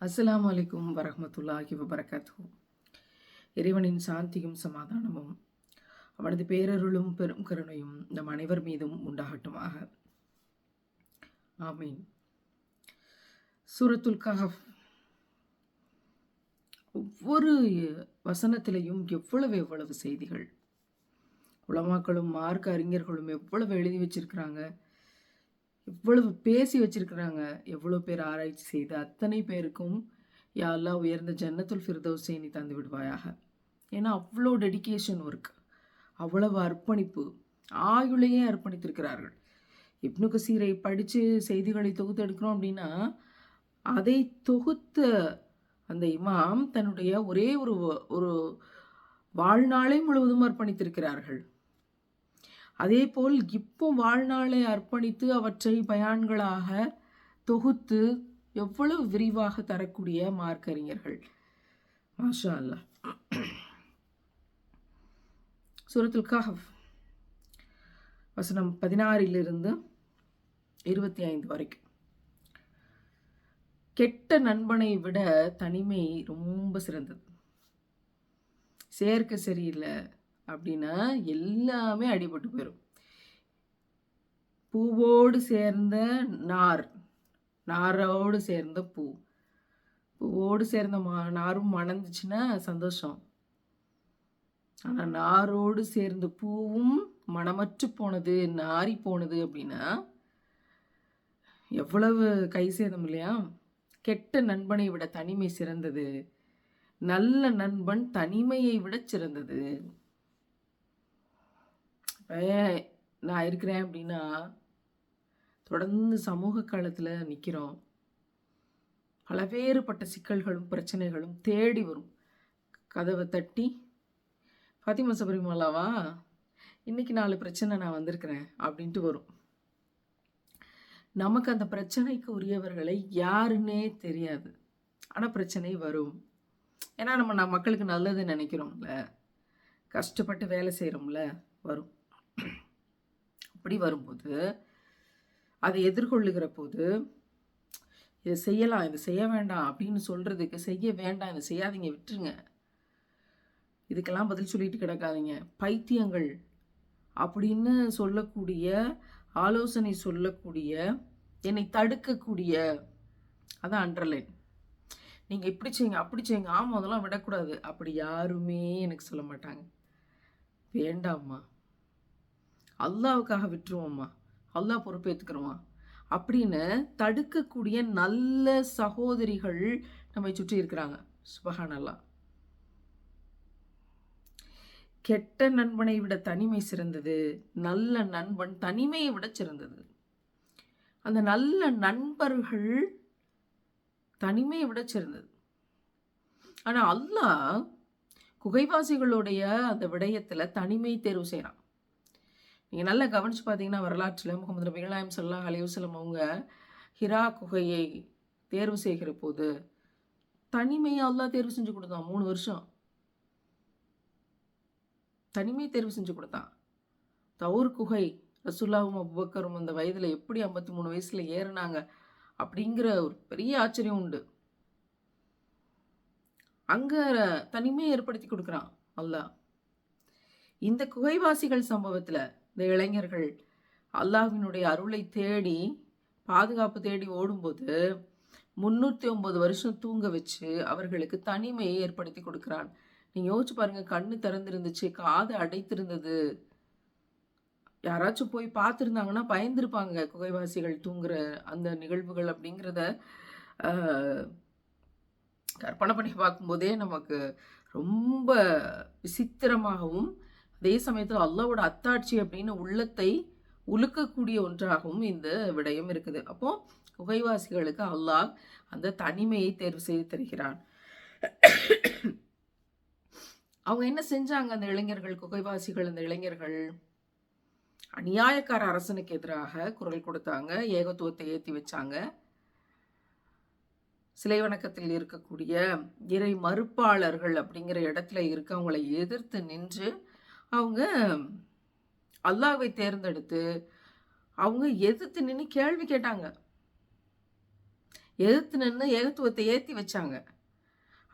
அஸ்லாம் அலைக்கும் வரமத்துல்லாஹி வபரகாத்து இறைவனின் சாந்தியும் சமாதானமும் அவனது பேரருளும் பெரும் கருணையும் நம் அனைவர் மீதும் உண்டாகட்டுமாக. ஆமீன். சூரத்துல் கஹப் ஒவ்வொரு வசனத்திலையும் எவ்வளவு எவ்வளவு செய்திகள்? உலமாக்களும் மார்க்க அறிஞர்களும் எவ்வளவு எழுதி வச்சிருக்கிறாங்க? எவ்வளவு பேசி வச்சிருக்கிறாங்க. எவ்வளோ பேர் ஆராய்ச்சி செய்து அத்தனை பேருக்கும் யாரெல்லாம் உயர்ந்த ஜன்னத்துல் ஃபிர்தௌஸை நீ தந்து விடுவாயாக. ஏன்னா அவ்வளோ டெடிகேஷன் ஒர்க் அவ்வளவு அர்ப்பணிப்பு. ஆயுளையே அர்ப்பணித்திருக்கிறார்கள். இப்னு கசீரை படித்து செய்திகளை தொகுத்து எடுக்கிறோம் அப்படின்னா அதை தொகுத்த அந்த இமாம் தன்னுடைய ஒரே ஒரு ஒரு வாழ்நாளை முழுவதும் அர்ப்பணித்திருக்கிறார்கள். அதேபோல் இப்போ வாழ்நாளை அர்ப்பணித்து அவற்றை பயான்களாக தொகுத்து எவ்வளவு விரிவாக தரக்கூடிய மார்க்கறிஞர்கள். மாஷா அல்லா சூரத்துல் கஹப் வசனம் பதினாறிலிருந்து இருபத்தி ஐந்து வரைக்கும். கெட்ட நண்பனை விட தனிமை ரொம்ப சிறந்தது. சேர்க்க சரியில்லை அப்படின்னா எல்லாமே அடிபட்டு போயிடும் பூவோடு சேர்ந்த நார் நாரோடு சேர்ந்த பூ. பூவோடு சேர்ந்த மா நாரும் மணந்துச்சுன்னா சந்தோஷம். ஆனால் நாரோடு சேர்ந்த பூவும் மனமற்று போனது நாரி போனது அப்படின்னா எவ்வளவு கை சேதம் இல்லையா? கெட்ட நண்பனை விட தனிமை சிறந்தது. நல்ல நண்பன் தனிமையை விட சிறந்தது. நான் இருக்கிறேன் அப்படின்னா தொடர்ந்து சமூக காலத்தில் நிற்கிறோம் பலவேறுபட்ட சிக்கல்களும் பிரச்சனைகளும் தேடி வரும். கதவை தட்டி ஃபாத்திமா சபரிமலாவா? இன்னைக்கு நாலு பிரச்சனை நான் வந்திருக்கிறேன் அப்படின்ட்டு வரும். நமக்கு அந்த பிரச்சனைக்கு உரியவர்களை யாருன்னே தெரியாது. ஆனால் பிரச்சனை வரும். ஏன்னா நம்ம நான் மக்களுக்கு நல்லது நினைக்கிறோம்ல. கஷ்டப்பட்டு வேலை செய்கிறோம்ல வரும். அப்படி வரும்போது அதை எதிர்கொள்ளுகிற போது இதை செய்யலாம் இதை செய்ய வேண்டாம் அப்படின்னு சொல்கிறதுக்கு செய்ய வேண்டாம் இதை செய்யாதீங்க விட்டுருங்க. இதுக்கெல்லாம் பதில் சொல்லிட்டு கிடக்காதீங்க. பைத்தியங்கள் அப்படின்னு சொல்லக்கூடிய ஆலோசனை சொல்லக்கூடிய என்னை தடுக்கக்கூடிய அதான் அண்டர்லைன் நீங்கள் இப்படி செய்யுங்க அப்படி செய்யுங்க ஆமாம் அதெல்லாம் விடக்கூடாது. அப்படி யாருமே எனக்கு சொல்ல மாட்டாங்க. வேண்டாம்மா. அல்லாவுக்காக விட்டுருவோம்மா. அல்லாஹ் பொறுப்பேற்றுக்கிறோம் அப்படின்னு தடுக்கக்கூடிய நல்ல சகோதரிகள் நம்மை சுற்றி இருக்கிறாங்க. சுபஹானல்லா. கெட்ட நண்பனை விட தனிமை சிறந்தது. நல்ல நண்பன் தனிமையை விட சிறந்தது. அந்த நல்ல நண்பர்கள் தனிமையை விட சிறந்தது. ஆனால் அல்லாஹ் குகைவாசிகளுடைய அந்த விடயத்தில் தனிமை தேர்வு செய்கிறான் நீங்கள் நல்லா கவனித்து பார்த்தீங்கன்னா வரலாற்றில் முகமது நபி இலாயம் சொல்லா அலையுசலம் அவங்க ஹிரா குகையை தேர்வு செய்கிற போது தனிமையை தான் தேர்வு செஞ்சு கொடுத்தான் மூணு வருஷம். தனிமையை தேர்வு செஞ்சு கொடுத்தான். தவுர் குகை ரசுல்லாவும் அபுபக்கரும் அந்த வயதில் எப்படி ஐம்பத்தி மூணு வயசில் ஏறினாங்க அப்படிங்கிற ஒரு பெரிய ஆச்சரியம் உண்டு. அங்கே தனிமையை ஏற்படுத்தி கொடுக்குறான் அல்லாஹ். இந்த குகைவாசிகள் சம்பவத்தில் இந்த இளைஞர்கள் அல்லாஹினுடைய அருளை தேடி பாதுகாப்பு தேடி ஓடும்போது முந்நூற்றி ஒம்பது வருஷம் தூங்க வச்சு அவர்களுக்கு தனிமையை ஏற்படுத்தி கொடுக்குறான். நீங்கள் யோசிச்சு பாருங்கள் கண்ணு திறந்துருந்துச்சு காது அடைத்திருந்தது. யாராச்சும் போய் பார்த்துருந்தாங்கன்னா பயந்துருப்பாங்க குகைவாசிகள் தூங்குற அந்த நிகழ்வுகள் அப்படிங்கிறத கற்பனை பண்ணி பார்க்கும்போதே நமக்கு ரொம்ப விசித்திரமாகவும் அதே சமயத்தில் அல்லாவோட அத்தாட்சி அப்படின்னு உள்ளத்தை உலுக்கக்கூடிய ஒன்றாகவும் இந்த விடயம் இருக்குது. அப்போ குகைவாசிகளுக்கு அல்லாஹ் அந்த தனிமையை தேர்வு செய்து தருகிறான். அவங்க என்ன செஞ்சாங்க அந்த இளைஞர்கள் குகைவாசிகள் அந்த இளைஞர்கள்? அநியாயக்கார அரசனுக்கு எதிராக குரல் கொடுத்தாங்க ஏகத்துவத்தை ஏற்றி வச்சாங்க. சிலை வணக்கத்தில் இருக்கக்கூடிய இறை மறுப்பாளர்கள் அப்படிங்கிற இடத்துல இருக்கவங்களை எதிர்த்து நின்று அவங்க அல்லாவை தேர்ந்தெடுத்து அவங்க எதிர்த்து நின்று கேள்வி கேட்டாங்க. எதிர்த்து நின்று ஏகத்துவத்தை ஏற்றி வச்சாங்க.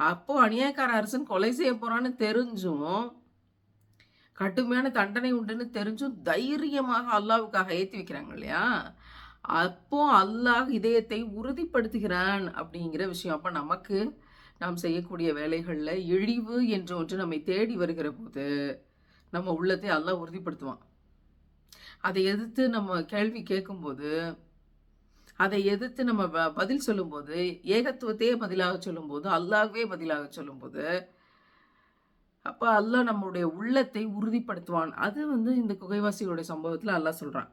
அப்போ அநியாயக்கார அரசன் கொலை செய்ய போகிறான்னு தெரிஞ்சும் கடுமையான தண்டனை உண்டுன்னு தெரிஞ்சும் தைரியமாக அல்லாவுக்காக ஏற்றி வைக்கிறாங்க இல்லையா? அப்போ அல்லாஹ் இதயத்தை உறுதிப்படுத்துகிறான் அப்படிங்கிற விஷயம். அப்போ நமக்கு நாம் செய்யக்கூடிய வேலைகளில் இழிவு என்று ஒன்று நம்மை தேடி வருகிற போது நம்ம உள்ளத்தை அல்லாஹ் உறுதிப்படுத்துவான். அதை எதிர்த்து நம்ம கேள்வி கேட்கும்போது அதை எதிர்த்து நம்ம பதில் சொல்லும்போது ஏகத்துவத்தையே பதிலாக சொல்லும்போது அல்லாஹ்வே பதிலாக சொல்லும்போது அப்போ அல்லாஹ் நம்மளுடைய உள்ளத்தை உறுதிப்படுத்துவான். அது வந்து இந்த குகைவாசிகளுடைய சம்பவத்தில் அல்லாஹ் சொல்கிறான்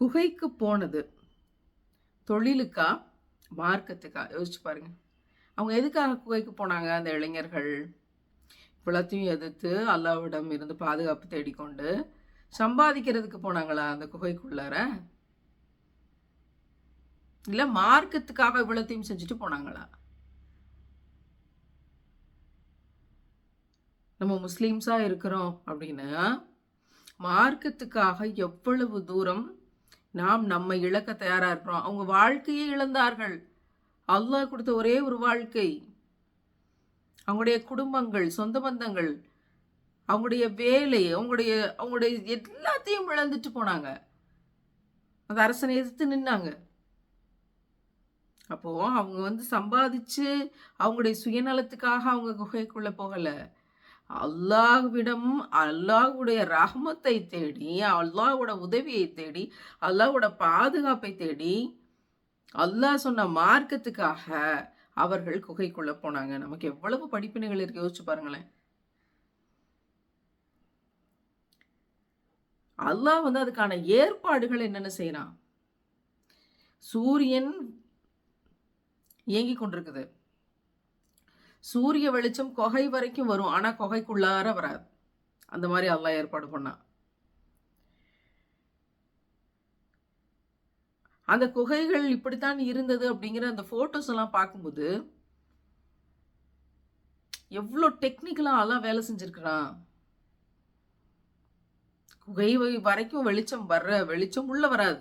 குகைக்கு போனது தொழிலுக்கா மார்க்கத்துக்கா? யோசிச்சு பாருங்கள் அவங்க எதுக்காக குகைக்கு போனாங்க அந்த இளைஞர்கள்? இவ்வளத்தையும் எதிர்த்து அல்லாவிடம் இருந்து பாதுகாப்பு தேடிக்கொண்டு சம்பாதிக்கிறதுக்கு போனாங்களா அந்த குகைக்குள்ளார? இல்லை மார்க்கத்துக்காக இவ்வளத்தையும் செஞ்சுட்டு போனாங்களா? நம்ம முஸ்லீம்ஸாக இருக்கிறோம் அப்படின்னா மார்க்கத்துக்காக எவ்வளவு தூரம் நாம் நம்ம இழக்க தயாராக இருக்கிறோம். அவங்க வாழ்க்கையை இழந்தார்கள். அல்லாஹ் கொடுத்த ஒரே ஒரு வாழ்க்கை. அவங்களுடைய குடும்பங்கள் சொந்த பந்தங்கள் அவங்களுடைய வேலை அவங்களுடைய அவங்களுடைய எல்லாத்தையும் இழந்துட்டு போனாங்க. அந்த அரசனை எதிர்த்து நின்னாங்க. அப்போ அவங்க வந்து சம்பாதிச்சு அவங்களுடைய சுயநலத்துக்காக அவங்க குகைக்குள்ளே போகலை. அல்லாஹ்விடம் அல்லாஹ்வுடைய ரஹமத்தை தேடி அல்லாஹோட உதவியை தேடி அல்லாஹோட பாதுகாப்பை தேடி அல்லாஹ் சொன்ன மார்க்கத்துக்காக அவர்கள் குகைக்குள்ள போனாங்க. நமக்கு எவ்வளவு படிப்பினைகள் இருக்கு? யோசிச்சு பாருங்களேன். அல்லாஹ் வந்து அதுக்கான ஏற்பாடுகள் என்னென்ன செய்யறான் சூரியன் இயங்கி கொண்டிருக்குது. சூரிய வெளிச்சம் குகை வரைக்கும் வரும். ஆனால் குகைக்குள்ளார வராது. அந்த மாதிரி அல்லாஹ் ஏற்பாடு பண்ணான். அந்த குகைகள் இப்படித்தான் இருந்தது அப்படிங்கிற அந்த ஃபோட்டோஸ் எல்லாம் பார்க்கும்போது எவ்வளோ டெக்னிக்கலாக எல்லாம் வேலை செஞ்சுருக்குறான் குகை வரைக்கும் வெளிச்சம் வர்ற வெளிச்சம் உள்ளே வராது.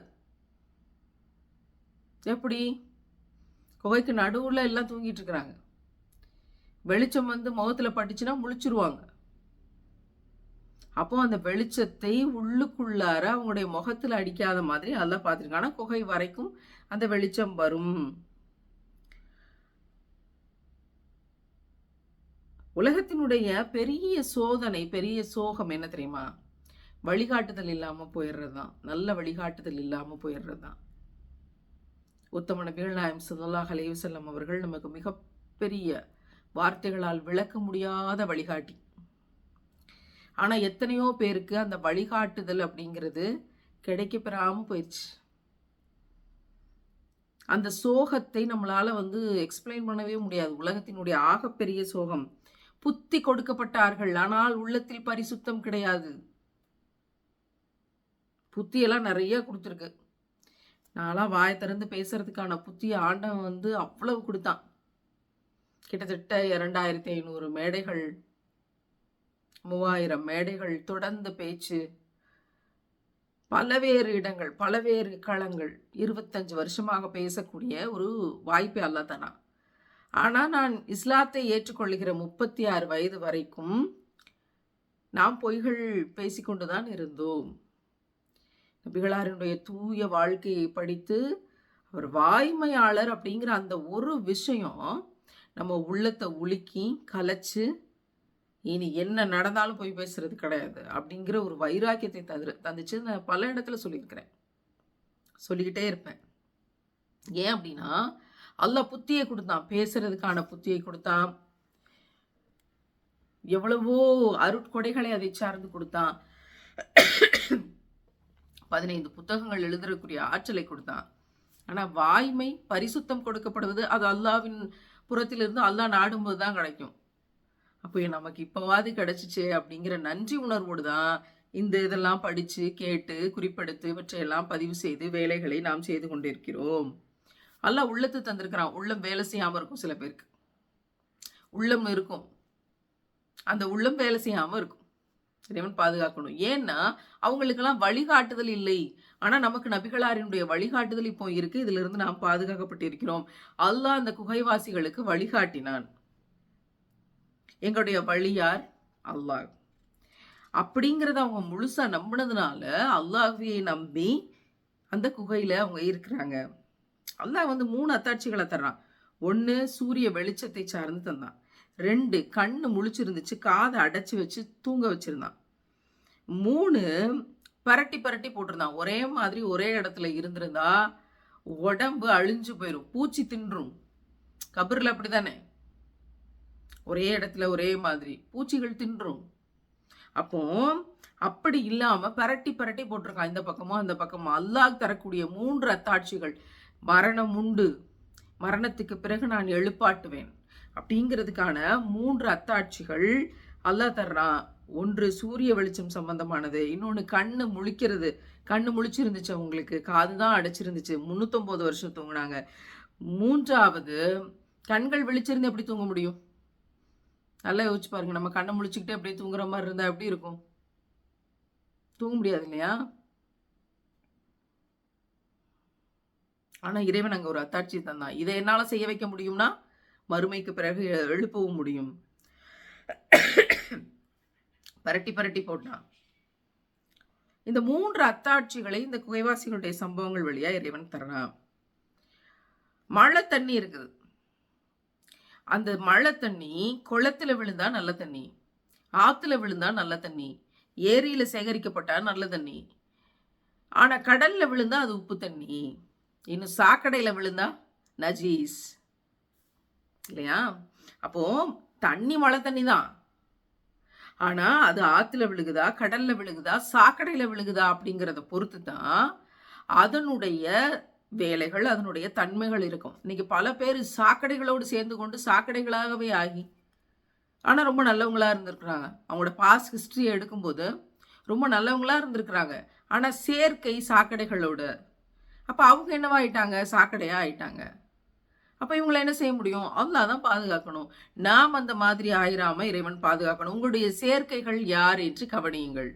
எப்படி? குகைக்கு நடுவில் எல்லாம் தூங்கிட்டு இருக்கிறாங்க. வெளிச்சம் வந்து முகத்தில் பட்டுச்சுன்னா முழிச்சிருவாங்க. அப்போ அந்த வெளிச்சத்தை உள்ளுக்குள்ளார அவங்களுடைய முகத்தில் அடிக்காத மாதிரி நல்லா பார்த்துருக்காங்க ஆனால் குகை வரைக்கும் அந்த வெளிச்சம் வரும். உலகத்தினுடைய பெரிய சோதனை பெரிய சோகம் என்ன தெரியுமா? வழிகாட்டுதல் இல்லாமல் போயிடுறது தான் நல்ல வழிகாட்டுதல் இல்லாமல் போயிடுறது தான் உத்தம நபிகள் நாயம் ஸல்லல்லாஹு அலைஹி அவர்கள் நமக்கு மிகப்பெரிய வார்த்தைகளால் விளக்க முடியாத வழிகாட்டி. ஆனால் எத்தனையோ பேருக்கு அந்த வழிகாட்டுதல் அப்படிங்கிறது கிடைக்கப்பெறாமல் போயிடுச்சு அந்த சோகத்தை நம்மளால் வந்து எக்ஸ்பிளைன் பண்ணவே முடியாது. உலகத்தினுடைய ஆகப்பெரிய சோகம். புத்தி கொடுக்கப்பட்டார்கள் ஆனால் உள்ளத்தில் பரிசுத்தம் கிடையாது. புத்தியெல்லாம் நிறைய கொடுத்துருக்கு. நான்லாம் வாய் திறந்து பேசுறதுக்கான புத்திய ஆண்டவன் வந்து அவ்வளவு கொடுத்தான். கிட்டத்தட்ட இரண்டாயிரத்தி ஐநூறு மேடைகள் மூவாயிரம் மேடைகள் தொடர்ந்து பேச்சு. பலவேறு இடங்கள் பலவேறு களங்கள். இருபத்தஞ்சு வருஷமாக பேசக்கூடிய ஒரு வாய்ப்பே அல்ல தானா ஆனால் நான் இஸ்லாத்தை ஏற்றுக்கொள்கிற முப்பத்தி ஆறு வயது வரைக்கும் நாம் பொய்கள் பேசிக்கொண்டுதான் இருந்தோம். நபிகளாரினுடைய தூய வாழ்க்கையை படித்து அவர் வாய்மையாளர் அப்படிங்கிற அந்த ஒரு விஷயம் நம்ம உள்ளத்தை உலுக்கி கலைச்சு இனி என்ன நடந்தாலும் போய் பேசுறது கிடையாது. அப்படிங்கிற ஒரு வைராக்கியத்தை தந்து தந்துச்சு. நான் பல இடத்துல சொல்லியிருக்கிறேன். சொல்லிக்கிட்டே இருப்பேன். ஏன் அப்படின்னா அல்ல புத்தியை கொடுத்தான். பேசுறதுக்கான புத்தியை கொடுத்தான். எவ்வளவோ அருட்கொடைகளை அதை சார்ந்து கொடுத்தான். பதினைந்து புத்தகங்கள் எழுதுறக்கூடிய ஆற்றலை கொடுத்தான். ஆனால் வாய்மை பரிசுத்தம் கொடுக்கப்படுவது அது அல்லாவின் புறத்திலிருந்து அல்லாஹ் நாடும்போது தான் கிடைக்கும். அப்போ நமக்கு இப்போவாது கிடச்சிச்சே அப்படிங்கிற நன்றி உணர்வோடு தான் இந்த இதெல்லாம் படித்து கேட்டு குறிப்பெடுத்து இவற்றையெல்லாம் பதிவு செய்து வேலைகளை நாம் செய்து கொண்டிருக்கிறோம். எல்லாம் உள்ளத்து தந்திருக்கிறான். உள்ளம் வேலை செய்யாமல் இருக்கும் சில பேருக்கு. உள்ளம் இருக்கும். அந்த உள்ளம் வேலை செய்யாமல் இருக்கும். இறைவன் பாதுகாக்கணும். ஏன்னா அவங்களுக்கெல்லாம் வழிகாட்டுதல் இல்லை. ஆனால் நமக்கு நபிகளாரினுடைய வழிகாட்டுதல் இப்போ இருக்குது இதிலிருந்து நாம் பாதுகாக்கப்பட்டிருக்கிறோம். அல்லாஹ் அந்த குகைவாசிகளுக்கு வழிகாட்டினான். எங்களுடைய வழியார் அல்லாஹ். அப்படிங்கிறத அவங்க முழுசாக நம்பினதுனால அல்லாஹ்வியை நம்பி அந்த குகையில் அவங்க இருக்கிறாங்க. அல்லாஹ் வந்து மூணு அத்தாட்சிகளை தர்றான். ஒன்று சூரிய வெளிச்சத்தை சார்ந்து தந்தான். ரெண்டு கண்ணு முழிச்சிருந்துச்சு காதை அடைச்சி வச்சு தூங்க வச்சுருந்தான். மூணு பரட்டி பரட்டி போட்டிருந்தான். ஒரே மாதிரி ஒரே இடத்துல இருந்திருந்தா உடம்பு அழிஞ்சு போயிடும் பூச்சி தின்றும். கபரில் அப்படி தானே ஒரே இடத்துல ஒரே மாதிரி. பூச்சிகள் தின்றும். அப்போ அப்படி இல்லாம பரட்டி பரட்டி போட்டிருக்கான். இந்த பக்கமும் அந்த பக்கமும் அல்லாஹ் தரக்கூடிய மூன்று அத்தாட்சிகள். மரணம் உண்டு. மரணத்துக்கு பிறகு நான் எழுப்பாட்டுவேன். அப்படிங்கிறதுக்கான மூன்று அத்தாட்சிகள் அல்லாஹ் தர்றான் ஒன்று சூரிய வெளிச்சம் சம்பந்தமானது. இன்னொன்று கண்ணு முழிக்கிறது. கண்ணு முழிச்சிருந்துச்சு அவங்களுக்கு. காது தான் அடைச்சிருந்துச்சு. முந்நூற்றொம்பது வருஷம் தூங்கினாங்க. மூன்றாவது கண்கள் விழிச்சிருந்து எப்படி தூங்க முடியும்? நல்லா யோசிச்சு பாருங்க. நம்ம கண்ணை முழிச்சுக்கிட்டே அப்படியே தூங்குற மாதிரி இருந்தால் எப்படி இருக்கும்? தூங்க முடியாது இல்லையா? ஆனால் இறைவன் அங்கே ஒரு அத்தாட்சி தந்தான். இதை என்னால் செய்ய வைக்க முடியும்னா மறுமைக்கு பிறகு எழுப்பவும் முடியும். பரட்டி பரட்டி போட்டான். இந்த மூன்று அத்தாட்சிகளை இந்த குகைவாசிகளுடைய சம்பவங்கள் வழியா இறைவன் தரலாம் மழை தண்ணி இருக்குது. அந்த மழை தண்ணி குளத்தில் விழுந்தா நல்ல தண்ணி ஆற்றுல விழுந்தா நல்ல தண்ணி ஏரியில் சேகரிக்கப்பட்டா நல்ல தண்ணி. ஆனால் கடலில் விழுந்தா அது உப்பு தண்ணி. இன்னும் சாக்கடையில் விழுந்தா நஜீஸ். இல்லையா? அப்போ தண்ணி மழை தண்ணி தான். ஆனால் அது ஆற்றுல விழுகுதா கடலில் விழுகுதா சாக்கடையில் விழுகுதா அப்படிங்கிறத பொறுத்து தான் அதனுடைய வேலைகள் அதனுடைய தன்மைகள் இருக்கும். இன்னைக்கு பல பேர் சாக்கடைகளோடு சேர்ந்து கொண்டு சாக்கடைகளாகவே ஆகி ஆனால் ரொம்ப நல்லவங்களாக இருந்திருக்கிறாங்க. அவங்களோட பாஸ் ஹிஸ்ட்ரியை எடுக்கும்போது ரொம்ப நல்லவங்களாக இருந்திருக்கிறாங்க. ஆனால் சேர்க்கை சாக்கடைகளோட. அப்போ அவங்க என்னவாயிட்டாங்க சாக்கடையாக ஆயிட்டாங்க. அப்போ இவங்களை என்ன செய்ய முடியும்? அல்லா தான் பாதுகாக்கணும். நாம் அந்த மாதிரி ஆயிராமல் இறைவன் பாதுகாக்கணும். உங்களுடைய சேர்க்கைகள் யார் என்று கவனியுங்கள்.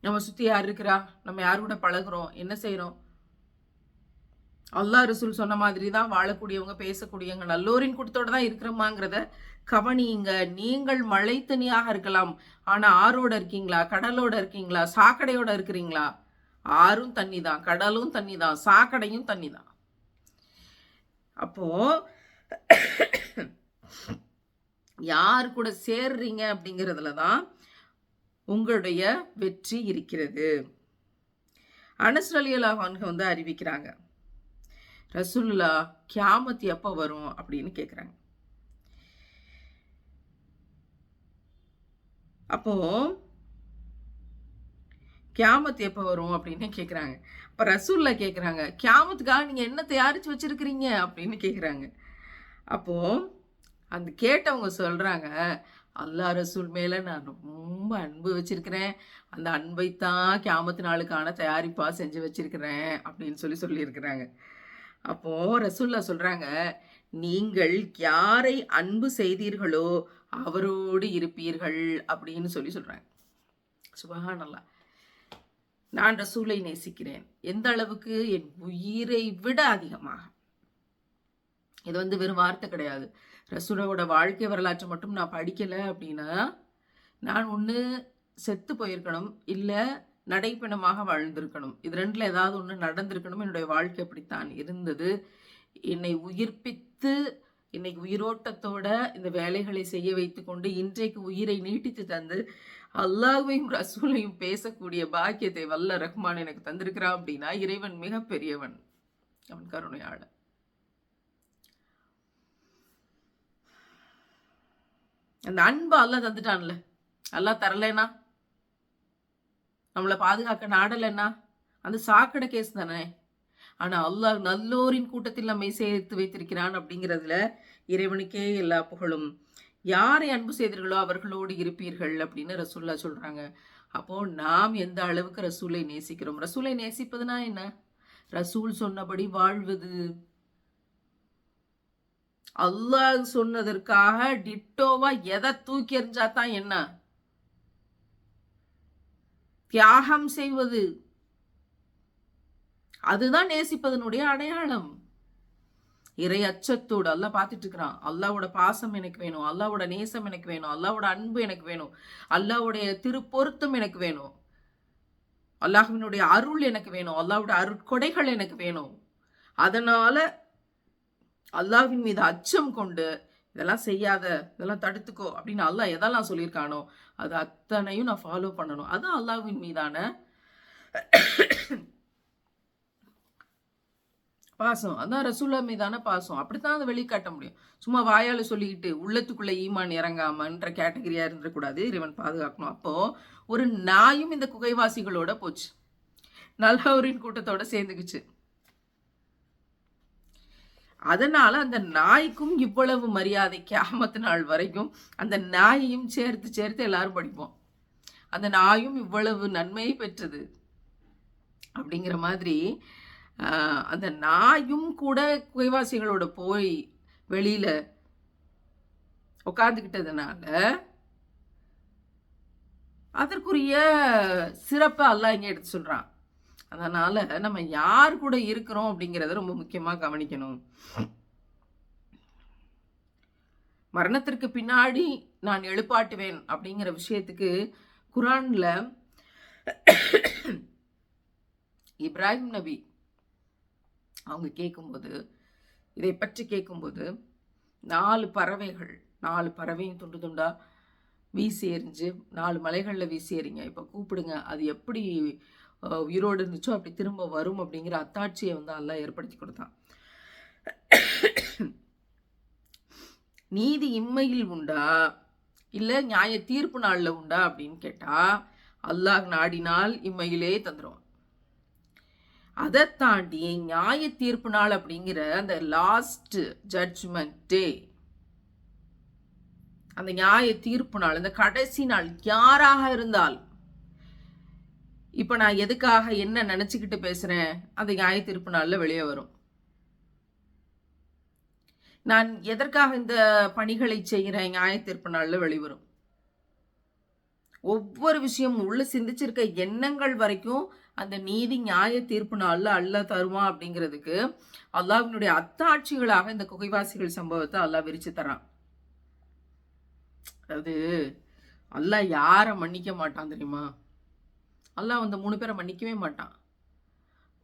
நம்ம சுற்றி யார் இருக்கிறா? நம்ம யார் கூட பழகுறோம்? என்ன செய்கிறோம் அல்லாஹ் ரசூல் சொன்ன மாதிரி தான் வாழக்கூடியவங்க பேசக்கூடியவங்க நல்லோரின் கூட்டத்தோட தான் இருக்கிறோமாங்கிறத கவனியுங்க. நீங்கள் மழை தனியாக இருக்கலாம். ஆனால் ஆறோட இருக்கீங்களா? கடலோட இருக்கீங்களா? சாக்கடையோட இருக்கிறீங்களா? ஆறும் தண்ணி தான் கடலும் தண்ணி தான் சாக்கடையும் தண்ணி தான் அப்போ யார் கூட சேர்றீங்க அப்படிங்கிறதுல தான் உங்களுடைய வெற்றி இருக்கிறது. அனஸ் வந்து அறிவிக்கிறாங்க. ரசூல்லா கியாமத் எப்போ வரும் அப்படின்னு கேட்குறாங்க அப்போ கியாமத் எப்போ வரும் அப்படின்னு கேட்குறாங்க இப்போ ரசூல்லா கேட்குறாங்க கியாமத்துக்காக நீங்கள் என்ன தயாரித்து வச்சுருக்கிறீங்க? அப்படின்னு கேட்குறாங்க அப்போது அந்த கேட்டவங்க சொல்கிறாங்க அல்லா ரசூல் மேலே நான் ரொம்ப அன்பு வச்சுருக்கிறேன். அந்த அன்பைத்தான் கியாமத்து நாளுக்கான தயாரிப்பாக செஞ்சு வச்சுருக்கிறேன். அப்படின்னு சொல்லி சொல்லியிருக்கிறாங்க. அப்போ ரசுல்லா சொல்றாங்க நீங்கள் யாரை அன்பு செய்தீர்களோ அவரோடு இருப்பீர்கள் அப்படின்னு சொல்லி சொல்றாங்க. சுபகானல்லா நான் ரசூலை நேசிக்கிறேன். எந்த அளவுக்கு? என் உயிரை விட அதிகமாக. இது வந்து வெறும் வார்த்தை கிடையாது. ரசூலோட வாழ்க்கை வரலாற்றை மட்டும் நான் படிக்கலை அப்படின்னா நான் ஒன்று செத்து போயிருக்கணும் இல்லை நடைப்பிணமாக வாழ்ந்திருக்கணும். இது ரெண்டில் ஏதாவது ஒன்று நடந்திருக்கணும். என்னுடைய வாழ்க்கை அப்படித்தான் இருந்தது. என்னை உயிர்ப்பித்து இன்னைக்கு உயிரோட்டத்தோட இந்த வேலைகளை செய்ய வைத்துக்கொண்டு இன்றைக்கு உயிரை நீட்டித்து தந்து அல்லாஹையும் ரசூலையும் பேசக்கூடிய பாக்கியத்தை வல்ல ரஹ்மான் எனக்கு தந்திருக்கிறான் அப்படின்னா இறைவன் மிகப்பெரியவன். அவன் கருணையாளன். அந்த அன்பு அல்ல தந்துட்டான்ல. அல்லா தரலைனா? நம்மளை பாதுகாக்க நாடலைன்னா அந்த சாக்கடை கேஸ் தானே? ஆனால் அல்லாஹ் நல்லோரின் கூட்டத்தில் நம்மை சேர்த்து வைத்திருக்கிறான் அப்படிங்கிறதுல இறைவனுக்கே எல்லா புகழும். யாரை அன்பு செய்தீர்களோ அவர்களோடு இருப்பீர்கள் அப்படின்னு ரசூல்லா சொல்கிறாங்க அப்போது நாம் எந்த அளவுக்கு ரசூலை நேசிக்கிறோம்? ரசூலை நேசிப்பதுனா என்ன? ரசூல் சொன்னபடி வாழ்வது. அல்லாஹ் சொன்னதற்காக டிட்டோவா எதை தூக்கி எறிஞ்சா தான் என்ன? தியாகம் செய்வது. அதுதான் நேசிப்பதனுடைய அடையாளம். இறை அச்சத்தோடு அல்லா பார்த்துட்டு இருக்கிறான் அல்லாவோட பாசம் எனக்கு வேணும். அல்லாவோட நேசம் எனக்கு வேணும். அல்லாவோட அன்பு எனக்கு வேணும். அல்லாவுடைய திருப்பொருத்தம் எனக்கு வேணும். அல்லாஹுவினுடைய அருள் எனக்கு வேணும். அல்லாவுடைய அருட்கொடைகள் எனக்கு வேணும். அதனால அல்லாஹ்வின் மீது அச்சம் கொண்டு இதெல்லாம் செய்யாத இதெல்லாம் தடுத்துக்கோ அப்படின்னு அல்லாஹ் எதெல்லாம் சொல்லியிருக்கானோ அது அத்தனையும் நான் ஃபாலோ பண்ணணும். அதுவும் அல்லாஹ்வின் மீதான பாசம். அதான் ரசூல்லா மீதான பாசம். அப்படித்தான் அதை வெளிக்காட்ட முடியும். சும்மா வாயால் சொல்லிக்கிட்டு உள்ளத்துக்குள்ள ஈமான் இறங்காமன்ற கேட்டகரியா இருந்துடக்கூடாது. இறைவன் பாதுகாக்கணும். அப்போ ஒரு நாயும் இந்த குகைவாசிகளோட போச்சு. நல்லவரின் கூட்டத்தோட சேர்ந்துக்குச்சு. அதனால அந்த நாய்க்கும் இவ்வளவு மரியாதை கேமத்து நாள் வரைக்கும் அந்த நாயையும் சேர்த்து சேர்த்து எல்லாரும் படிப்போம். அந்த நாயும் இவ்வளவு நன்மையை பெற்றது. அப்படிங்கிற மாதிரி அந்த நாயும் கூட குகைவாசிகளோட போய் வெளியில உட்காந்துக்கிட்டதுனால அதற்குரிய சிறப்பை அல்லாஹ் இங்கே எடுத்து சொல்கிறான் அதனால நம்ம யார் கூட இருக்கிறோம் அப்படிங்கிறத ரொம்ப முக்கியமா கவனிக்கணும். மரணத்திற்கு பின்னாடி நான் எழுப்பாட்டுவேன் அப்படிங்கிற விஷயத்துக்கு குரான்ல இப்ராஹிம் நபி அவங்க கேட்கும்போது இதை பற்றி கேட்கும்போது நாலு பறவைகள் நாலு பறவையும் துண்டு துண்டா வீசி எறிஞ்சு நாலு மலைகளில் வீசி எறிங்க. இப்போ கூப்பிடுங்க அது எப்படி உயிரோடு இருந்துச்சோ அப்படி திரும்ப வரும் அப்படிங்கிற அத்தாட்சியை வந்து அல்லாஹ் ஏற்படுத்தி கொடுத்தான். நீதி இம்மையில் உண்டா? இல்லை நியாய தீர்ப்பு நாளில் உண்டா அப்படின்னு கேட்டால் அல்லாஹ் நாடினால் இம்மையிலே தந்துடுவான் அதை தாண்டி நியாய தீர்ப்பு நாள் அப்படிங்கிற அந்த லாஸ்ட் ஜட்ஜ்மெண்ட் டே அந்த நியாய தீர்ப்பு நாள் அந்த கடைசி நாள் யாராக இருந்தால் இப்போ நான் எதுக்காக என்ன நினச்சிக்கிட்டு பேசுகிறேன் அந்த நியாய தீர்ப்பு நாளில் வெளியே வரும். நான் எதற்காக இந்த பணிகளை செய்கிறேன்? நியாய தீர்ப்பு நாளில் வெளிவரும் ஒவ்வொரு விஷயம் உள்ள சிந்திச்சிருக்க எண்ணங்கள் வரைக்கும் அந்த நீதி நியாய தீர்ப்பு நாளில் அல்ல தருவான் அப்படிங்கிறதுக்கு அல்லாவினுடைய அத்தாட்சிகளாக இந்த குகைவாசிகள் சம்பவத்தை அல்லாஹ் விரிச்சு தரான். அது அல்லாஹ் யாரை மன்னிக்க மாட்டான் தெரியுமா? அல்லாஹ் அந்த மூணு பேரை மன்னிக்கவே மாட்டான்.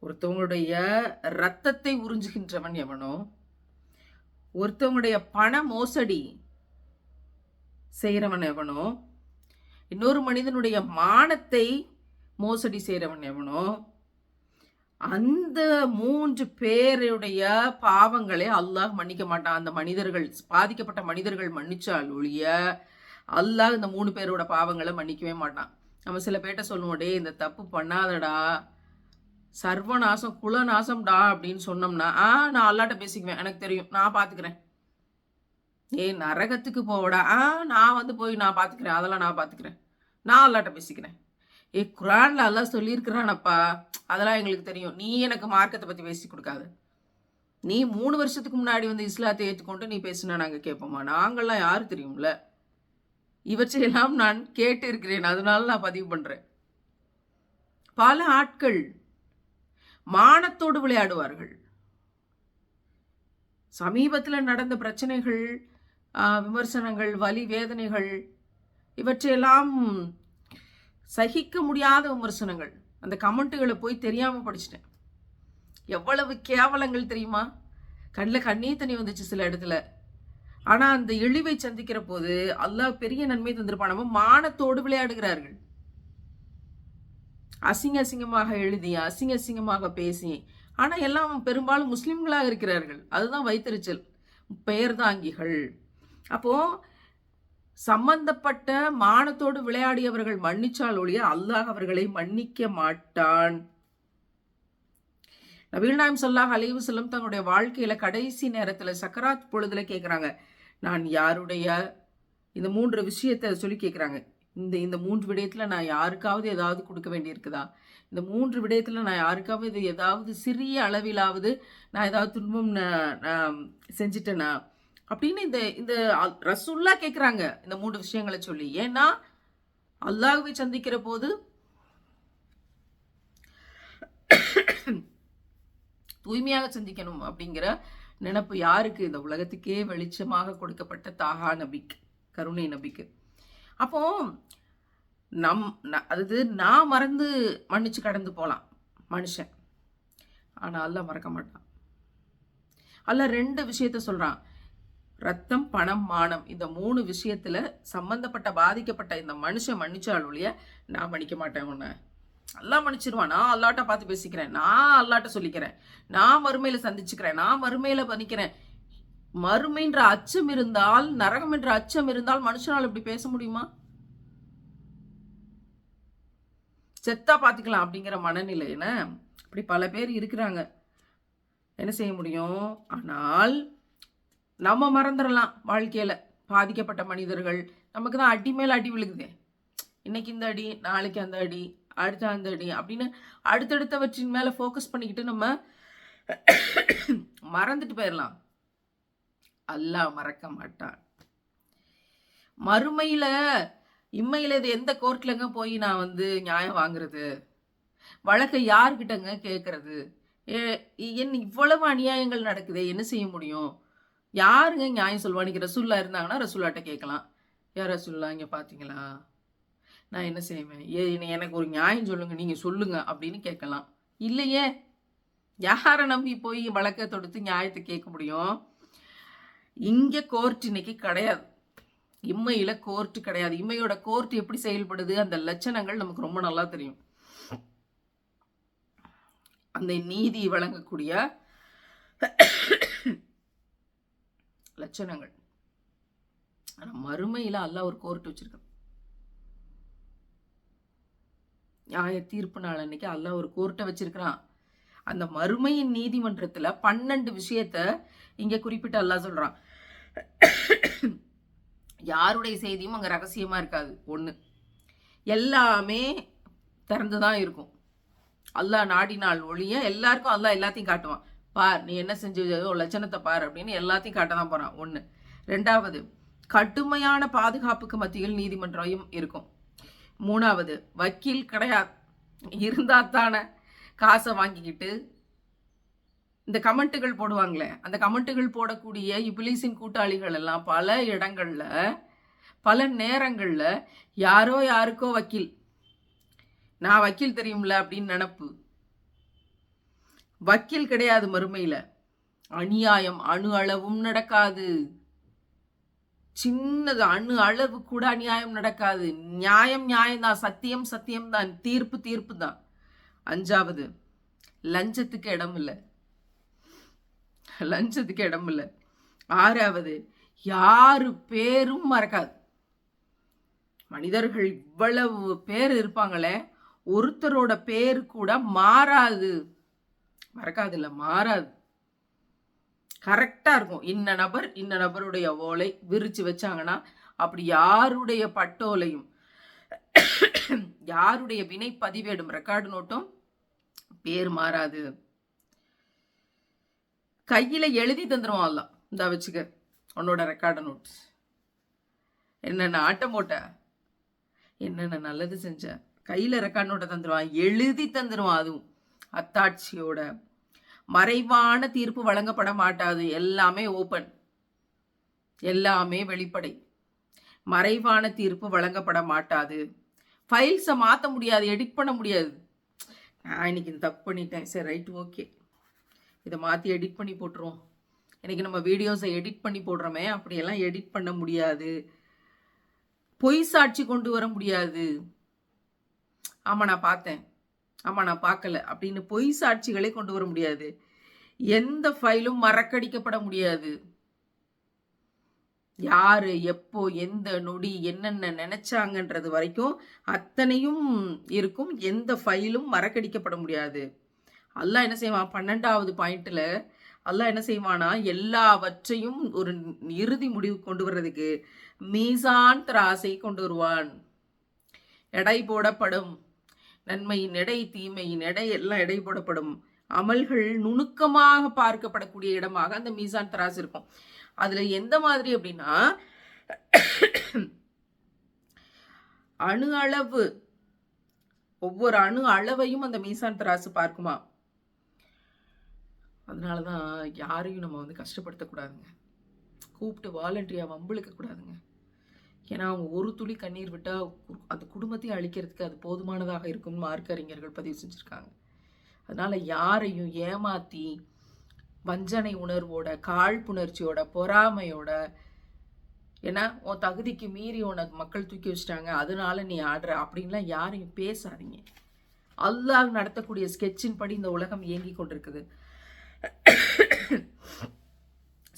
ஒருத்தவங்களுடைய ரத்தத்தை உறிஞ்சுகின்றவன் எவனோ ஒருத்தவங்களுடைய பண மோசடி செய்கிறவன் எவனோ இன்னொரு மனிதனுடைய மானத்தை மோசடி செய்கிறவன் எவனோ அந்த மூன்று பேருடைய பாவங்களை அல்லாஹ் மன்னிக்க மாட்டான். அந்த மனிதர்கள் பாதிக்கப்பட்ட மனிதர்கள் மன்னிச்சால் ஒழிய அல்லாஹ் இந்த மூணு பேரோட பாவங்களை மன்னிக்கவே மாட்டான். நம்ம சில பேர்கிட்ட சொல்லுவோம் டே இந்த தப்பு பண்ணாதடா. சர்வநாசம் குலநாசம்டா அப்படின்னு சொன்னோம்னா ஆ நான் அல்லாட்ட பேசிக்குவேன். எனக்கு தெரியும். நான் பார்த்துக்கிறேன் ஏ நரகத்துக்கு போவடா. ஆ நான் வந்து போய் நான் பார்த்துக்கிறேன் அதெல்லாம் நான் பார்த்துக்கிறேன் நான் அல்லாட்ட பேசிக்கிறேன். ஏ குரானில் அதெல்லாம் சொல்லியிருக்கிறானப்பா. அதெல்லாம் எங்களுக்கு தெரியும். நீ எனக்கு மார்க்கத்தை பற்றி பேசி கொடுக்காத. நீ மூணு வருஷத்துக்கு முன்னாடி வந்து இஸ்லாத்தை ஏற்றுக்கொண்டு நீ பேசுனா நாங்கள் கேட்போமா? நாங்கள்லாம் யார் தெரியும்ல? இவற்றையெல்லாம் நான் கேட்டு இருக்கிறேன் அதனால நான் பதிவு பண்ணுறேன் பல ஆட்கள் மானத்தோடு விளையாடுவார்கள். சமீபத்தில் நடந்த பிரச்சனைகள் விமர்சனங்கள் வலி வேதனைகள் இவற்றையெல்லாம் சகிக்க முடியாத விமர்சனங்கள். அந்த கமெண்ட்டுகளை போய் தெரியாமல் படிச்சிட்டேன். எவ்வளவு கேவலங்கள் தெரியுமா? கண்ணில் கண்ணீர் தண்ணி வந்துச்சு சில இடத்துல. ஆனால் அந்த இழிவை சந்திக்கிற போது அல்லாஹ் பெரிய நன்மை தந்திருப்பான் நம்ம மானத்தோடு விளையாடுகிறார்கள். அசிங்க அசிங்கமாக எழுதி அசிங்க அசிங்கமாக பேசி ஆனால் எல்லாம் பெரும்பாலும் முஸ்லீம்களாக இருக்கிறார்கள். அதுதான் வைத்தறிச்சல். பெயர் தாங்கிகள். அப்போ சம்பந்தப்பட்ட மானத்தோடு விளையாடியவர்கள் மன்னிச்சால் ஒழிய அல்லாஹ் அவர்களை மன்னிக்க மாட்டான். நபீல் நாயம் சொல்லாஹ் அலைவு செல்லும் தங்களுடைய வாழ்க்கையில கடைசி நேரத்துல சக்கராத் பொழுதுல கேட்குறாங்க நான் யாருடைய இந்த மூன்று விஷயத்தை சொல்லி கேட்குறாங்க இந்த இந்த மூன்று விடயத்தில் நான் யாருக்காவது ஏதாவது கொடுக்க வேண்டியிருக்குதா? இந்த மூன்று விடயத்தில் நான் யாருக்காவது ஏதாவது சிறிய அளவிலாவது நான் ஏதாவது துன்பம் செஞ்சிட்டேனா? அப்படின்னு இந்த இந்த ரசுல்லா கேட்குறாங்க இந்த மூன்று விஷயங்களை சொல்லி. ஏன்னா அல்லாஹுவை சந்திக்கிற போது தூய்மையாக சந்திக்கணும் அப்படிங்கிற நினப்பு யாருக்கு? இந்த உலகத்துக்கே வெளிச்சமாக கொடுக்கப்பட்ட தாகா நபிக்கு கருணை நபிக்கு. அப்போ நம் ந- அதாவது நான் மறந்து மன்னிச்சு கடந்து போகலாம் மனுஷன். ஆனால் அல்ல மறக்க மாட்டான். அல்ல ரெண்டு விஷயத்த சொல்கிறான் ரத்தம் பணம் மானம். இந்த மூணு விஷயத்தில் சம்மந்தப்பட்ட பாதிக்கப்பட்ட இந்த மனுஷன் மன்னிச்சால் ஒழிய நான் மன்னிக்க மாட்டேன் உன்னை. அல்லா மன்னிச்சிருவான் நான் அல்லாட்ட பார்த்து பேசிக்கிறேன். நான் அல்லாட்ட சொல்லிக்கிறேன். நான் மறுமையில் சந்திச்சுக்கிறேன். நான் மறுமையில் பண்ணிக்கிறேன் மறுமைன்ற அச்சம் இருந்தால் நரகம் என்ற அச்சம் இருந்தால் மனுஷனால் இப்படி பேச முடியுமா? செத்தா பார்த்துக்கலாம் அப்படிங்கிற மனநிலையில அப்படி பல பேர் இருக்கிறாங்க. என்ன செய்ய முடியும்? ஆனால் நம்ம மறந்துடலாம் வாழ்க்கையில். பாதிக்கப்பட்ட மனிதர்கள். நமக்கு தான் அடி மேலே அடி விழுகுதே. இன்னைக்கு இந்த அடி நாளைக்கு அந்த அடி. அடுத்த அந்த அடி அப்படின்னு அடுத்தடுத்தவற்றின் மேலே ஃபோக்கஸ் பண்ணிக்கிட்டு நம்ம மறந்துட்டு போயிடலாம் அல்லாஹ் மறக்க மாட்டான். மறுமையில் இம்மையில் இது எந்த கோர்ட்லங்க போய் நான் வந்து நியாயம் வாங்குறது? வழக்கை யார்கிட்டங்க கேட்குறது ஏ- என் இவ்வளவு அநியாயங்கள் நடக்குதே என்ன செய்ய முடியும்? யாருங்க நியாயம் சொல்லுவா இன்னைக்கு ரசூல்லா இருந்தாங்கன்னா ரசூல்லாட்ட கேட்கலாம். யார் ரசூல்லா இங்கே பார்த்தீங்களா நான் என்ன செய்வேன்? ஏ எனக்கு ஒரு நியாயம் சொல்லுங்க நீங்கள் சொல்லுங்க அப்படின்னு கேட்கலாம். இல்லையே? யாரை நம்பி போய் வழக்கை தொடுத்து நியாயத்தை கேட்க முடியும்? இங்கே கோர்ட் இன்னைக்கு கிடையாது. இம்மையில் கோர்ட்டு கிடையாது. இம்மையோட கோர்ட் எப்படி செயல்படுது? அந்த லட்சணங்கள் நமக்கு ரொம்ப நல்லா தெரியும். அந்த நீதி வழங்கக்கூடிய லட்சணங்கள். ஆனால் மறுமையில் அல்ல ஒரு கோர்ட் வச்சிருக்கான். நியாய தீர்ப்பு நாள் அன்னைக்கு அல்ல ஒரு கோர்ட்டை வச்சிருக்கிறான். அந்த மறுமையின் நீதிமன்றத்தில் பன்னெண்டு விஷயத்த இங்கே குறிப்பிட்டு அல்லாஹ் சொல்கிறான் யாருடைய செய்தியும் அங்கே ரகசியமாக இருக்காது. ஒன்று எல்லாமே திறந்து தான் இருக்கும். அல்லாஹ் நாடினால் ஒழிய எல்லாருக்கும் அல்லா எல்லாத்தையும் காட்டுவான். பார் நீ என்ன செஞ்சு லட்சணத்தை பார் அப்படின்னு எல்லாத்தையும் காட்ட தான் போகிறான் ஒன்று ரெண்டாவது கடுமையான பாதுகாப்புக்கு மத்தியில் நீதிமன்றம் இருக்கும். மூணாவது வக்கீல் கிடையாது இருந்தால் தானே காசை வாங்கிக்கிட்டு? இந்த கமெண்ட்டுகள் போடுவாங்களே அந்த கமெண்ட்டுகள் போடக்கூடிய இபிலிஸின் கூட்டாளிகள் எல்லாம் பல இடங்களில் பல நேரங்களில் யாரோ யாருக்கோ வக்கீல். நான் வக்கீல் தெரியும்ல அப்படின்னு நினப்பு. வக்கீல் கிடையாது மறுமையில். அநியாயம் அணு அளவும் நடக்காது. சின்னது அணு அளவு கூட அநியாயம் நடக்காது. நியாயம் நியாயம்தான். சத்தியம் தான் தீர்ப்பு தீர்ப்பு தான் அஞ்சாவது லஞ்சத்துக்கு இடம் இல்லை. லஞ்சத்துக்கு இடம் இல்லை. ஆறாவது யாரு பேரும் மறக்காது. மனிதர்கள் இவ்வளவு பேர் இருப்பாங்களே ஒருத்தரோட பேர் கூட மாறாது. மறக்காது இல்லை மாறாது. கரெக்டாக இருக்கும். இன்ன நபர் இன்ன நபருடைய ஓலை விரித்து வச்சாங்கன்னா அப்படி யாருடைய பட்டோலையும் யாருடைய வினை பதிவேடும் ரெக்கார்டு நோட்டும் பேர் மாறாது. கையில் எழுதி தந்துடுவான் எல்லாம் இந்த வச்சுக்க உன்னோட ரெக்கார்டு நோட் என்னென்ன ஆட்டம் போட்ட? என்னென்ன நல்லது செஞ்ச? கையில் ரெக்கார்ட் நோட்டை தந்துடுவான் எழுதி தந்துடுவான் அதுவும். அத்தாட்சியோட மறைவான தீர்ப்பு வழங்கப்பட மாட்டாது. எல்லாமே ஓப்பன் எல்லாமே வெளிப்படை. மறைவான தீர்ப்பு வழங்கப்பட மாட்டாது. ஃபைல்ஸை மாற்ற முடியாது எடிட் பண்ண முடியாது. நான் இன்னைக்கு இந்த தப்பு பண்ணிட்டேன். சரி ரைட் ஓகே இதை மாற்றி எடிட் பண்ணி போட்டுருவோம். இன்னைக்கு நம்ம வீடியோஸை எடிட் பண்ணி போடுறோமே அப்படியெல்லாம் எடிட் பண்ண முடியாது. பொய் சாட்சி கொண்டு வர முடியாது. ஆமாம் நான் பார்த்தேன். ஆமாம் நான் பார்க்கல. அப்படின்னு பொய் சாட்சிகளை கொண்டு வர முடியாது. எந்த ஃபைலும் மறக்கடிக்கப்பட முடியாது. யார் எப்போ எந்த நொடி என்னென்ன நினைச்சாங்கன்றது வரைக்கும் அத்தனையும் இருக்கும். எந்த ஃபைலும் மறக்கடிக்கப்பட முடியாது. அல்லாஹ் என்ன செய்வான்? பன்னெண்டாவது பாயிண்ட்டில் அல்லாஹ் என்ன செய்வானா? எல்லாவற்றையும் ஒரு இறுதி முடிவு கொண்டு வர்றதுக்கு மீசான் திராசை கொண்டு வருவான். எடை போடப்படும். நன்மையின் எடை தீமையின் எடை எல்லாம் எடை போடப்படும் அமல்கள் நுணுக்கமாக பார்க்கப்படக்கூடிய இடமாக அந்த மீசான் தராசு இருக்கும். அதில் எந்த மாதிரி அப்படின்னா அணு அளவு ஒவ்வொரு அணு அளவையும் அந்த மீசான் தராசு பார்க்குமா? அதனால தான் யாரையும் நம்ம வந்து கஷ்டப்படுத்தக்கூடாதுங்க. கூப்பிட்டு வாலண்டரியாக வம்பிழுக்க கூடாதுங்க ஏன்னா அவங்க ஒரு துளி கண்ணீர் விட்டால் அந்த குடும்பத்தையும் அழிக்கிறதுக்கு அது போதுமானதாக இருக்கும்னு மார்க்க அறிஞர்கள் பதிவு செஞ்சுருக்காங்க. அதனால் யாரையும் ஏமாற்றி வஞ்சனை உணர்வோட காழ்ப்புணர்ச்சியோட பொறாமையோட ஏன்னா உன் தகுதிக்கு மீறி உனக்கு மக்கள் தூக்கி வச்சிட்டாங்க அதனால நீ ஆடுற அப்படின்லாம் யாரையும் பேசாதீங்க. அல்லாஹ் நடத்தக்கூடிய ஸ்கெட்சின் படி இந்த உலகம் இயங்கி கொண்டிருக்குது.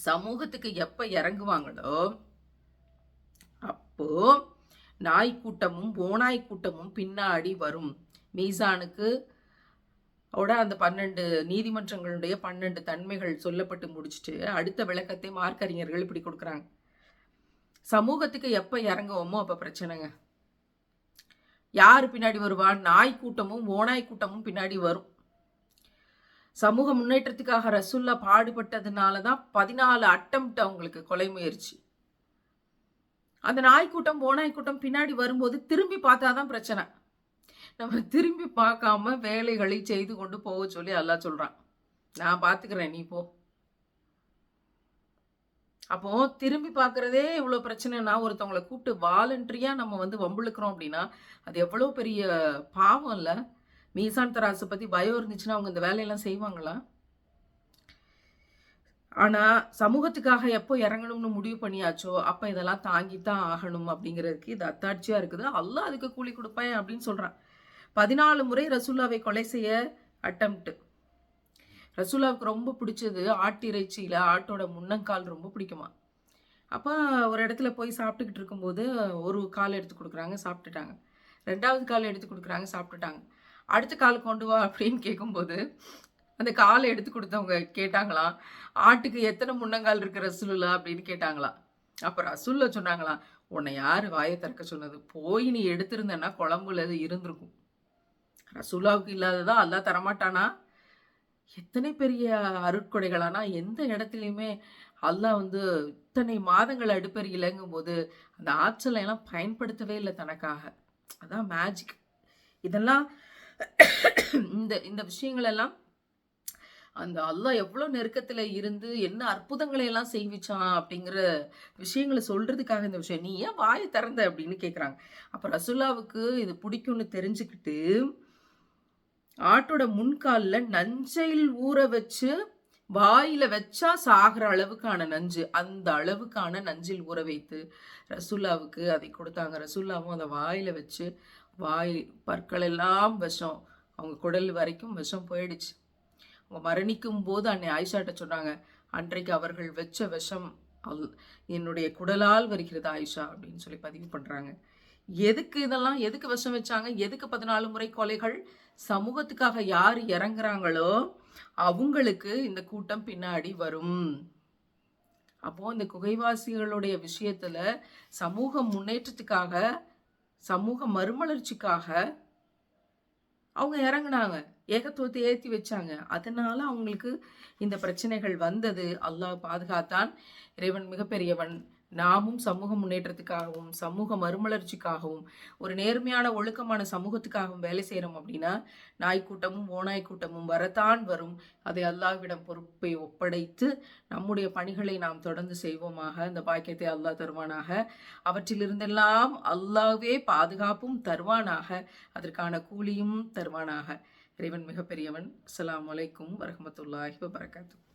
சமூகத்துக்கு எப்போ இறங்குவாங்களோ அப்போ நாய் கூட்டமும் போனாய் கூட்டமும் பின்னாடி வரும். மீசானுக்கு ஓட அந்த பன்னெண்டு நீதிமன்றங்களுடைய பன்னெண்டு தன்மைகள் சொல்லப்பட்டு முடிச்சுட்டு அடுத்த விளக்கத்தை மார்க்கறிஞர்கள் இப்படி கொடுக்குறாங்க. சமூகத்துக்கு எப்போ இறங்குவோமோ அப்போ பிரச்சனைங்க. யார் பின்னாடி வருவா நாய் கூட்டமும் ஓநாய் கூட்டமும் பின்னாடி வரும். சமூக முன்னேற்றத்துக்காக ரசுல்லா பாடுபட்டதுனால தான் பதினாலு அட்டம்ப்ட் அவங்களுக்கு கொலை முயற்சி. அந்த நாய்க்கூட்டம் ஓநாய் கூட்டம் பின்னாடி வரும்போது திரும்பி பார்த்தா தான் பிரச்சனை. நம்ம திரும்பி பார்க்காம வேலைகளை செய்து கொண்டு போக சொல்லி எல்லாம் சொல்றான். நான் பார்த்துக்கிறேன் நீ போ. அப்போ திரும்பி பார்க்குறதே இவ்வளோ பிரச்சனைனா ஒருத்தவங்களை கூப்பிட்டு வாலண்டரியாக நம்ம வந்து வம்புழுக்கிறோம் அப்படின்னா அது எவ்வளோ பெரிய பாவம் இல்லை? மீசான் தராசை பற்றி பயம் இருந்துச்சுன்னா அவங்க இந்த வேலையெல்லாம் செய்வாங்களா? ஆனால் சமூகத்துக்காக எப்போ இறங்கணும்னு முடிவு பண்ணியாச்சோ அப்போ இதெல்லாம் தாங்கித்தான் ஆகணும் அப்படிங்கிறதுக்கு இது அத்தாட்சியாக இருக்குது. அல்லாஹ் அதுக்கு கூலி கொடுப்பேன் அப்படின்னு சொல்கிறான் பதினாலு முறை ரசூல்லாவை கொலை செய்ய அட்டம்ப்ட் ரசூலாவுக்கு ரொம்ப பிடிச்சது ஆட்டு இறைச்சியில் ஆட்டோட முன்னங்கால் ரொம்ப பிடிக்குமா. அப்போ ஒரு இடத்துல போய் சாப்பிட்டுக்கிட்டு இருக்கும்போது ஒரு கால் எடுத்து கொடுக்குறாங்க சாப்பிட்டுட்டாங்க. ரெண்டாவது கால் எடுத்து கொடுக்குறாங்க சாப்பிட்டுட்டாங்க. அடுத்த கால் கொண்டு வா அப்படின்னு கேட்கும்போது அந்த காலை எடுத்து கொடுத்தவங்க கேட்டாங்களாம் ஆட்டுக்கு எத்தனை முன்னங்கால் இருக்கு ரசூலுல்லா அப்படின்னு கேட்டாங்களாம் அப்போ ரசூல்ல சொன்னாங்களாம் உன்னை யார் வாயை திறக்க சொன்னது? போய் நீ எடுத்திருந்தேன்னா குழம்புல அது இருந்திருக்கும். ரசூலாவுக்கு இல்லாததா? அல்லா தரமாட்டானா? எத்தனை பெரிய அருட்கொடைகளானா எந்த இடத்துலையுமே அல்லாஹ் வந்து இத்தனை மாதங்கள் அடுப்பறியிலங்கும் போது அந்த ஆற்றலை எல்லாம் பயன்படுத்தவே இல்லை தனக்காக. அதான் மேஜிக் இதெல்லாம் இந்த இந்த விஷயங்கள் எல்லாம் அந்த அல்லாஹ் எவ்வளோ நெருக்கத்தில் இருந்து என்ன அற்புதங்களை எல்லாம் செய்விச்சான் அப்படிங்கிற விஷயங்களை சொல்கிறதுக்காக இந்த விஷயம். நீ ஏன் வாயை திறந்த அப்படின்னு கேட்குறாங்க அப்போ ரசுல்லாவுக்கு இது பிடிக்கும்னு தெரிஞ்சுக்கிட்டு ஆட்டோட முன்காலில் நஞ்சையில் ஊற வச்சு வாயில வச்சா சாகிற அளவுக்கான நஞ்சு. அந்த அளவுக்கான நஞ்சில் ஊற வைத்து ரசுல்லாவுக்கு அதை கொடுத்தாங்க. ரசுல்லாவும் அதை வாயில வச்சு வாய் பற்கள் எல்லாம் விஷம். அவங்க குடல் வரைக்கும் விஷம் போயிடுச்சு. அவங்க மரணிக்கும் போது அன்னை ஆயிஷாட்ட சொன்னாங்க அன்றைக்கு அவர்கள் வச்ச விஷம் அல் என்னுடைய குடலால் வருகிறது ஆயிஷா அப்படின்னு சொல்லி பதிவு பண்ணுறாங்க எதுக்கு இதெல்லாம் எதுக்கு விஷம் வச்சாங்க எதுக்கு பதினாலு முறை கொலைகள் சமூகத்துக்காக யார் இறங்குறாங்களோ அவங்களுக்கு இந்த கூட்டம் பின்னாடி வரும். அப்போது இந்த குகைவாசிகளுடைய விஷயத்தில் சமூக முன்னேற்றத்துக்காக சமூக மறுமலர்ச்சிக்காக அவங்க இறங்குனாங்க. ஏகத்துவத்தை ஏற்றி வச்சாங்க. அதனால அவங்களுக்கு இந்த பிரச்சனைகள் வந்தது. அல்லாஹ் பாதுகாத்தான். இறைவன் மிகப்பெரியவன். நாமும் சமூக முன்னேற்றத்துக்காகவும் சமூக மறுமலர்ச்சிக்காகவும் ஒரு நேர்மையான ஒழுக்கமான சமூகத்துக்காகவும் வேலை செய்கிறோம் அப்படின்னா நாய்க்கூட்டமும் ஓநாய் கூட்டமும் வரத்தான் வரும். அதை அல்லாஹ்விடம் பொறுப்பை ஒப்படைத்து நம்முடைய பணிகளை நாம் தொடர்ந்து செய்வோமாக. இந்த பாக்கியத்தை அல்லாஹ் தருவானாக. அவற்றிலிருந்தெல்லாம் அல்லாஹ்வே பாதுகாப்பும் தருவானாக. அதற்கான கூலியும் தருவானாக. இறைவன் மிகப்பெரியவன். அஸ்ஸலாமு அலைக்கும் வரஹ்மத்துல்லாஹி வபரகாத்துஹு.